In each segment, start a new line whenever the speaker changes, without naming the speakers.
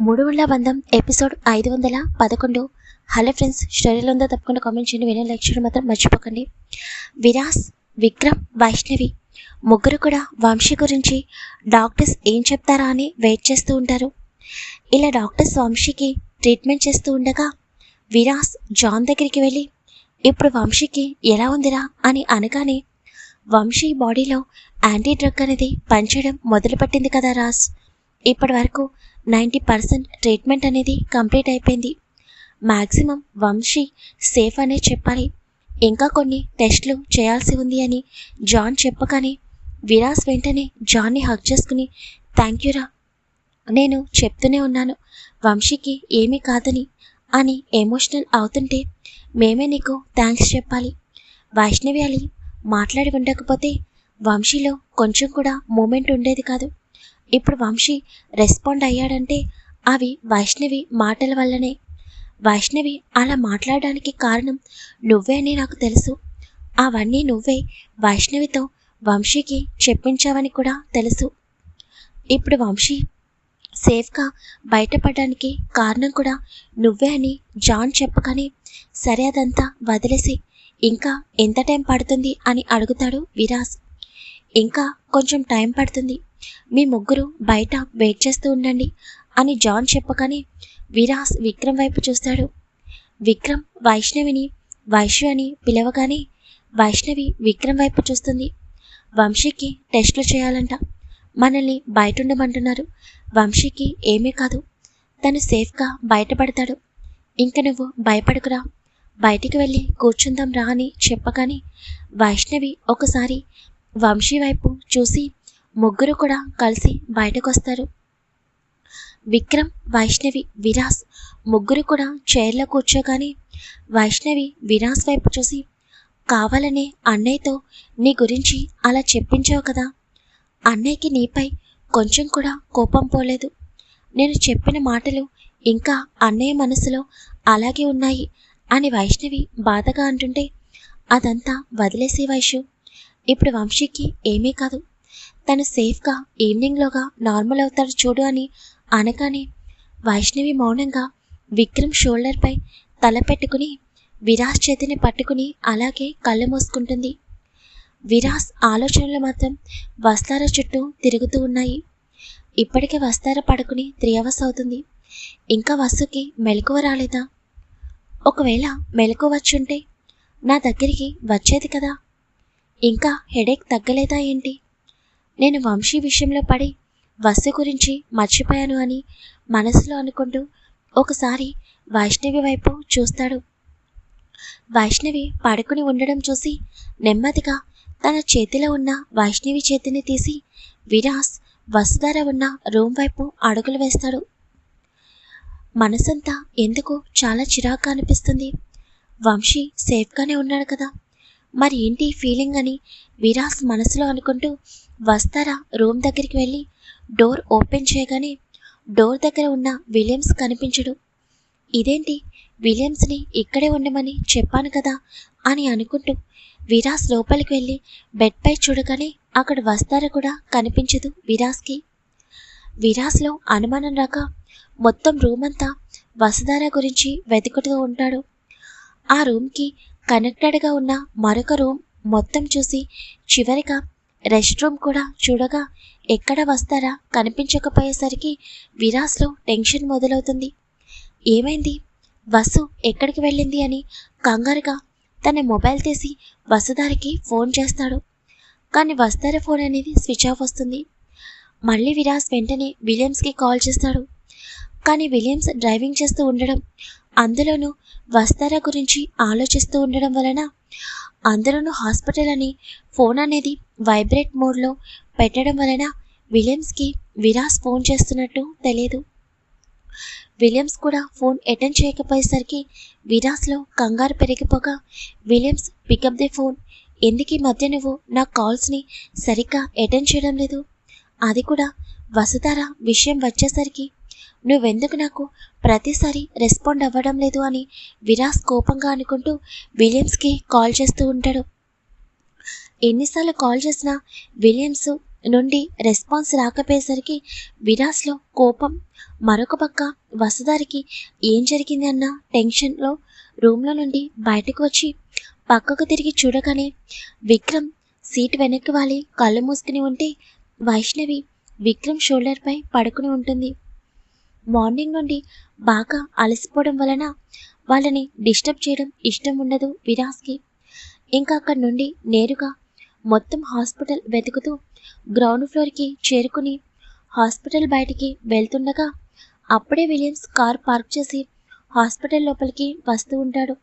మూడుగుళ్ళ బంధం ఎపిసోడ్ ఐదు వందల పదకొండు. హలో ఫ్రెండ్స్ స్టోరీలో ఉందో తప్పకుండా కామెంట్ చేయండి. వినే లైక్ చేయడం మాత్రం మర్చిపోకండి. విరాస్ విక్రమ్ వైష్ణవి ముగ్గురు కూడా వంశీ గురించి డాక్టర్స్ ఏం చెప్తారా అని వెయిట్ చేస్తూ ఉంటారు. ఇలా డాక్టర్స్ వంశీకి ట్రీట్మెంట్ చేస్తూ ఉండగా విరాస్ జాన్ దగ్గరికి వెళ్ళి ఇప్పుడు వంశీకి ఎలా ఉందిరా? అని అనగానే వంశీ బాడీలో యాంటీ డ్రగ్ అనేది పనిచేయడం మొదలుపెట్టింది కదా రాస్. ఇప్పటి వరకు నైంటీ పర్సెంట్ ట్రీట్మెంట్ అనేది కంప్లీట్ అయిపోయింది. మ్యాక్సిమం వంశీ సేఫ్ అనే చెప్పాలి. ఇంకా కొన్ని టెస్ట్లు చేయాల్సి ఉంది అని జాన్ చెప్పగానే విరాస్ వెంటనే జాన్ని హక్ చేసుకుని థ్యాంక్ యూరా నేను చెప్తూనే ఉన్నాను. వంశీకి ఏమీ కాదని అని ఎమోషనల్ అవుతుంటే మేమే నీకు థ్యాంక్స్ చెప్పాలి. వైష్ణవి అలి మాట్లాడి ఉండకపోతే వంశీలో కొంచెం కూడా మూమెంట్ ఉండేది కాదు. ఇప్పుడు వంశీ రెస్పాండ్ అయ్యాడంటే అవి వైష్ణవి మాటల వల్లనే. వైష్ణవి అలా మాట్లాడడానికి కారణం నువ్వే అని నాకు తెలుసు. అవన్నీ నువ్వే వైష్ణవితో వంశీకి చెప్పించావని కూడా తెలుసు. ఇప్పుడు వంశీ సేఫ్గా బయటపడడానికి కారణం కూడా నువ్వే అని జాన్ చెప్పకని సరే అదంతా వదిలేసి ఇంకా ఎంత టైం పడుతుంది అని అడుగుతాడు విరాస్. ఇంకా కొంచెం టైం పడుతుంది. మీ ముగ్గురు బయట వెయిట్ చేస్తూ ఉండండి అని జాన్ చెప్పగానే విరాస్ విక్రమ్ వైపు చూస్తాడు. విక్రమ్ వైష్ణవిని వైష్ణవి అని పిలవగానే వైష్ణవి విక్రమ్ వైపు చూస్తుంది. వంశీకి టెస్టులు చేయాలంట. మనల్ని బయట ఉండమంటున్నారు వంశీకి ఏమీ కాదు. తను సేఫ్గా బయటపడతాడు. ఇంక నువ్వు భయపడకురా. బయటికి వెళ్ళి కూర్చుందాం రా అని చెప్పగానే వైష్ణవి ఒకసారి వంశీ వైపు చూసి ముగ్గురు కూడా కలిసి బయటకొస్తారు. విక్రమ్ వైష్ణవి విరాస్ ముగ్గురు కూడా చైర్లో కూర్చోగానే వైష్ణవి విరాస్ వైపు చూసి కావాలనే అన్నయ్యతో నీ గురించి అలా చెప్పించావు కదా. అన్నయ్యకి నీపై కొంచెం కూడా కోపం పోలేదు. నేను చెప్పిన మాటలు ఇంకా అన్నయ్య మనసులో అలాగే ఉన్నాయి అని వైష్ణవి బాధగా అంటుంటే అదంతా వదిలేసే వైషు ఇప్పుడు వంశీకి ఏమీ కాదు. తను సేఫ్గా ఈవినింగ్లోగా నార్మల్ అవుతాడు చూడు అని అనగానే వైష్ణవి మౌనంగా విక్రమ్ షోల్డర్పై తల పెట్టుకుని విరాస్ చేతిని పట్టుకుని అలాగే కళ్ళు మూసుకుంటుంది. విరాస్ ఆలోచనలు మాత్రం వస్తార చుట్టూ తిరుగుతూ ఉన్నాయి. ఇప్పటికే వస్తార పడుకుని త్రీ అవర్స్ అవుతుంది. ఇంకా వస్తుకి మెలకువ రాలేదా? ఒకవేళ మెలకువ వచ్చుంటే నా దగ్గరికి వచ్చేది కదా? ఇంకా హెడేక్ తగ్గలేదా ఏంటి? నేను వంశీ విషయంలో పడి వస్తు గురించి మర్చిపోయాను అని మనసులో అనుకుంటూ ఒకసారి వైష్ణవి వైపు చూస్తాడు. వైష్ణవి పడుకుని ఉండడం చూసి నెమ్మదిగా తన చేతిలో ఉన్న వైష్ణవి చేతిని తీసి విరాస్ వసుధార ఉన్న రూమ్ వైపు అడుగులు వేస్తాడు. మనసంతా ఎందుకు చాలా చిరాగ్గా అనిపిస్తుంది. వంశీ సేఫ్గానే ఉన్నాడు కదా? మరి ఏంటి ఫీలింగ్ అని? విరాస్ మనసులో అనుకుంటూ వస్తారా? రూమ్ దగ్గరికి వెళ్ళి డోర్ ఓపెన్ చేయగానే డోర్ దగ్గర ఉన్న విలియమ్స్ కనిపించడు. ఇదేంటి? విలియమ్స్ని ఇక్కడే ఉండమని చెప్పాను కదా అని అనుకుంటూ విరాస్ లోపలికి వెళ్ళి బెడ్పై చూడగానే అక్కడ వస్తారా కూడా కనిపించదు విరాస్కి. విరాస్లో అనుమానం రాక మొత్తం రూమ్ అంతా వసుధార గురించి వెతుకుతూ ఉంటాడు. ఆ రూమ్కి కనెక్టెడ్గా ఉన్న మరొక రూమ్ మొత్తం చూసి చివరిగా రెస్ట్ రూమ్ కూడా చూడగా ఎక్కడ వస్తారా కనిపించకపోయేసరికి విరాస్లో టెన్షన్ మొదలవుతుంది. ఏమైంది? వసు ఎక్కడికి వెళ్ళింది అని కంగారుగా తన మొబైల్ తీసి వసుదారికి ఫోన్ చేస్తాడు. కానీ వస్తార ఫోన్ అనేది స్విచ్ ఆఫ్ వస్తుంది. మళ్ళీ విరాస్ వెంటనే విలియమ్స్కి కాల్ చేస్తాడు. కానీ విలియమ్స్ డ్రైవింగ్ చేస్తూ ఉండడం అందులోనూ వస్తార గురించి ఆలోచిస్తూ ఉండడం వలన అందులోనూ హాస్పిటల్ అని ఫోన్ అనేది వైబ్రేట్ మోడ్లో పెట్టడం వలన విలియమ్స్కి విరాస్ ఫోన్ చేస్తున్నట్టు తెలియదు విలియమ్స్ కూడా ఫోన్ అటెండ్ చేయకపోయేసరికి విరాస్లో కంగారు పెరిగిపోగా Williams pick up the phone ఎందుకు ఈ మధ్య నువ్వు నా కాల్స్ని సరిగ్గా అటెండ్ చేయడం లేదు? అది కూడా వసుధార విషయం వచ్చేసరికి నువ్వెందుకు నాకు ప్రతిసారి రెస్పాండ్ అవ్వడం లేదు అని విరాస్ కోపంగా అనుకుంటూ విలియమ్స్కి కాల్ చేస్తూ ఉంటాడు. ఎన్నిసార్లు కాల్ చేసినా విలియమ్స్ నుండి రెస్పాన్స్ రాకపోయేసరికి విరాస్లో కోపం మరొక పక్క వసదారికి ఏం జరిగింది అన్న టెన్షన్లో రూమ్లో నుండి బయటకు వచ్చి పక్కకు తిరిగి చూడగానే విక్రమ్ సీట్ వెనక్కి వాలి కళ్ళు మూసుకుని ఉంటే వైష్ణవి విక్రమ్ షోల్డర్పై పడుకుని ఉంటుంది. మార్నింగ్ నుండి బాగా అలసిపోవడం వలన వాళ్ళని డిస్టర్బ్ చేయడం ఇష్టం ఉండదు విరాస్కి ఇంకా అక్కడి నుండి నేరుగా మొత్తం హాస్పిటల్ వెతుకుతూ గ్రౌండ్ ఫ్లోర్కి చేరుకుని హాస్పిటల్ బయటికి వెళ్తుండగా అప్పుడే విలియమ్స్ కార్ పార్క్ చేసి హాస్పిటల్ లోపలికి వస్తూ ఉంటాడు.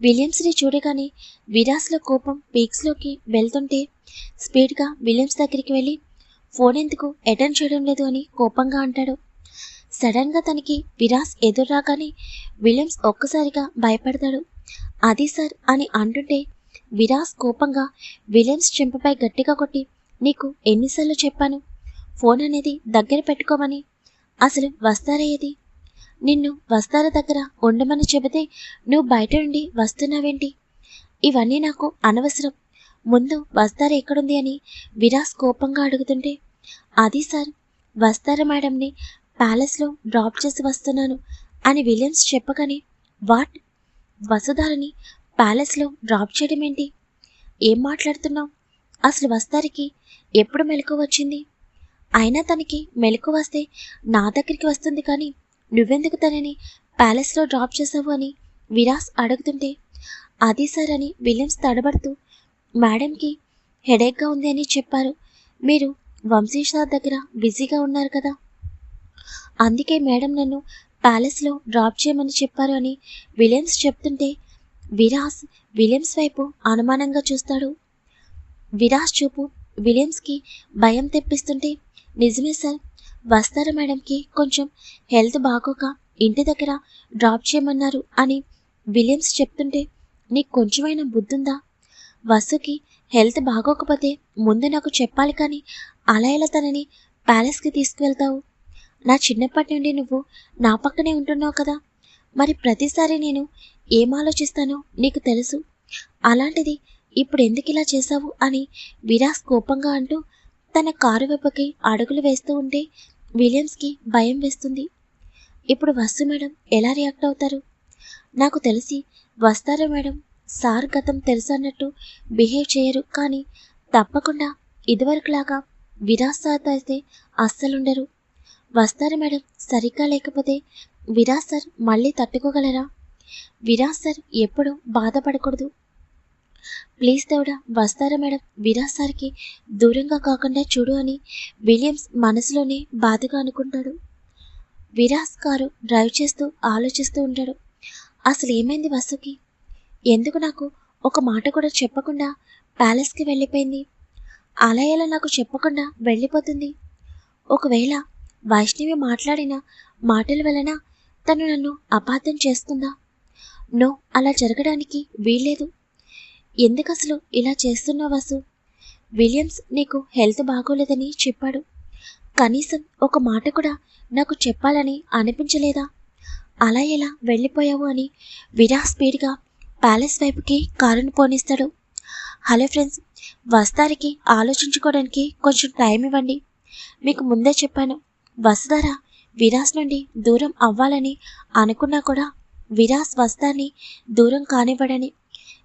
విలియమ్స్ని చూడగానే విరాస్లో కోపం పీక్స్లోకి వెళ్తుంటే స్పీడ్గా విలియమ్స్ దగ్గరికి వెళ్ళి ఫోన్ ఎందుకు అటెండ్ చేయడం లేదు అని కోపంగా అంటాడు. సడన్గా తనకి విరాస్ ఎదురు రాగానే విలియమ్స్ ఒక్కసారిగా భయపడతాడు. అది సార్ అని అంటుంటే విరాస్ కోపంగా విలియమ్స్ చెంపపై గట్టిగా కొట్టి నీకు ఎన్నిసార్లు చెప్పాను ఫోన్ అనేది దగ్గర పెట్టుకోమని. అసలు వస్తారయ్యేది నిన్ను వస్తార దగ్గర ఉండమని చెబితే నువ్వు బయట నుండి వస్తున్నావేంటి? ఇవన్నీ నాకు అనవసరం. ముందు వస్తార ఎక్కడుంది అని విరాస్ కోపంగా అడుగుతుంటే అది సార్ వస్తార మేడంని? ప్యాలెస్లో డ్రాప్ చేసి వస్తున్నాను అని విలియమ్స్ చెప్పగానే వాట్? వసుధారని ప్యాలెస్లో డ్రాప్ చేయడం ఏంటి? ఏం మాట్లాడుతున్నావు? అసలు వస్తారికి ఎప్పుడు మెలకు వచ్చింది? అయినా తనకి మెలకు వస్తే నా దగ్గరికి వస్తుంది కానీ నువ్వెందుకు తనని ప్యాలెస్లో డ్రాప్ చేసావు అని విరాస్ అడుగుతుంటే అది సార్ అని విలియమ్స్ తడబడుతూ మేడంకి హెడేక్గా ఉంది అని చెప్పారు. మీరు వంశీ సార్ దగ్గర బిజీగా ఉన్నారు కదా. అందుకే మేడం నన్ను ప్యాలెస్లో డ్రాప్ చేయమని చెప్పారు అని విలియమ్స్ చెప్తుంటే విరాస్ విలియమ్స్ వైపు అనుమానంగా చూస్తాడు. విరాస్ చూపు విలియమ్స్కి భయం తెప్పిస్తుంటే నిజమే సార్ వస్తారా మేడంకి కొంచెం హెల్త్ బాగోక ఇంటి దగ్గర డ్రాప్ చేయమన్నారు అని విలియమ్స్ చెప్తుంటే నీకు కొంచెమైనా బుద్ధుందా? వసుకి హెల్త్ బాగోకపోతే ముందు నాకు చెప్పాలి కానీ అలా ఎలా తనని ప్యాలెస్కి తీసుకువెళ్తావు? నా చిన్నప్పటి నుండి నువ్వు నా పక్కనే ఉంటున్నావు కదా. మరి ప్రతిసారి నేను ఏం ఆలోచిస్తానో నీకు తెలుసు? అలాంటిది ఇప్పుడు ఎందుకు ఇలా చేశావు అని విరాస్ కోపంగా అంటూ తన కారు వెప్పకి అడుగులు వేస్తూ ఉంటే విలియమ్స్కి భయం వేస్తుంది. ఇప్పుడు వస్తు మేడం ఎలా రియాక్ట్ అవుతారు? నాకు తెలిసి వస్తారా మేడం? సార్ గతం తెలుసు అన్నట్టు బిహేవ్ చేయరు కానీ తప్పకుండా ఇదివరకులాగా విరాస్ సార్ అయితే అస్సలుండరు. వస్తారు మేడం సరిగ్గా లేకపోతే విరాస్ సార్ మళ్ళీ తట్టుకోగలరా? విరాస్ సార్ ఎప్పుడు బాధపడకూడదు. ప్లీజ్ దేవుడా వస్తారా మేడం? విరాజ్ సార్కి దూరంగా కాకుండా చూడు అని విలియమ్స్ మనసులోనే బాధగా అనుకుంటాడు. విరాస్ కారు డ్రైవ్ చేస్తూ ఆలోచిస్తూ ఉంటాడు. అసలు ఏమైంది వసుకి? ఎందుకు నాకు ఒక మాట కూడా చెప్పకుండా ప్యాలెస్కి వెళ్ళిపోయింది? అలా ఎలా నాకు చెప్పకుండా వెళ్ళిపోతుంది. ఒకవేళ వైష్ణవి మాట్లాడిన మాటల వలన తను నన్ను అపార్థం చేస్తుందా? నో అలా జరగడానికి వీల్లేదు. ఎందుకు అసలు ఇలా చేస్తున్నావు వసు? విలియమ్స్ నీకు హెల్త్ బాగోలేదని చెప్పాడు. కనీసం ఒక మాట కూడా నాకు చెప్పాలని అనిపించలేదా? అలా ఎలా వెళ్ళిపోయావు అని విరా స్పీడ్గా ప్యాలెస్ వైపుకి కారును పోనిస్తాడు. హలో ఫ్రెండ్స్ వస్తారికి ఆలోచించుకోవడానికి కొంచెం టైం ఇవ్వండి. మీకు ముందే చెప్పాను వసుధార విరాస్ నుండి దూరం అవ్వాలని అనుకున్నా కూడా విరాస్ వస్తాన్ని దూరం కానివ్వడని.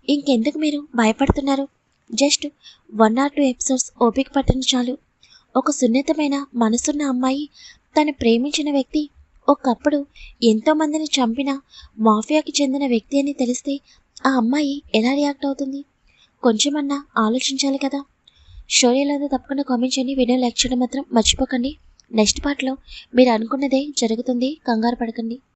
ఇంకెందుకు మీరు భయపడుతున్నారు? Just one or two episodes ఓపిక పట్టని చాలు. ఒక సున్నితమైన మనసున్న అమ్మాయి తను ప్రేమించిన వ్యక్తి ఒకప్పుడు ఎంతోమందిని చంపిన మాఫియాకి చెందిన వ్యక్తి అని తెలిస్తే ఆ అమ్మాయి ఎలా రియాక్ట్ అవుతుంది? కొంచెమన్నా ఆలోచించాలి కదా. స్టోరీ తప్పకుండా కామెంట్ చేయండి. వీడియో లైక్ చేయడం మాత్రం మర్చిపోకండి. నెక్స్ట్ పార్ట్లో మీరు అనుకున్నదే జరుగుతుంది. కంగారు పడకండి.